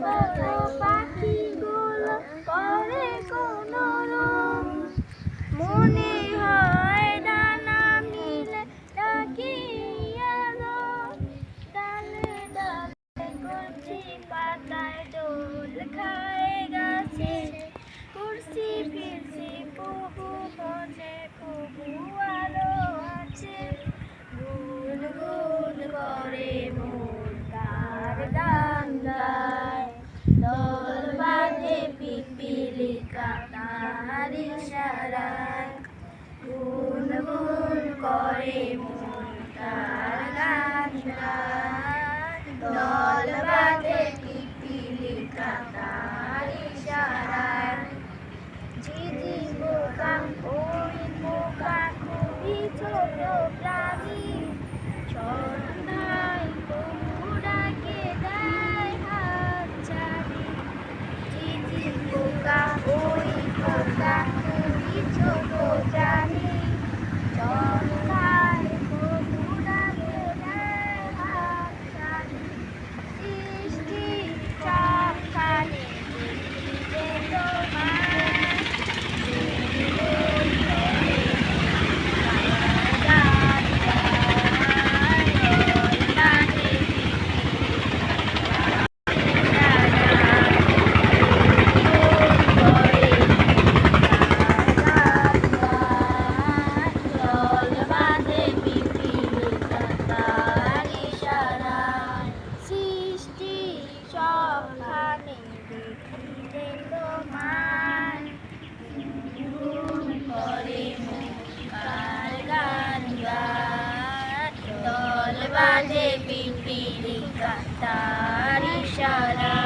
ছোট পাখিগুলো করে কোনো মনে হয় ডানা মিলে ডাকি ডালে ডালে করছি পাতায় দোল খায় গাছে। কুরসি ফিরছি প্রভু মনে প্রভু আলো আছে। তোমার ইশারায় করে মনটা দল বাঁধে পিপিলিকা তার ইশারায় বোকা বোকা খুবই ছোট প্রাণী। বাজে পিপিলিকা তার ইশারা।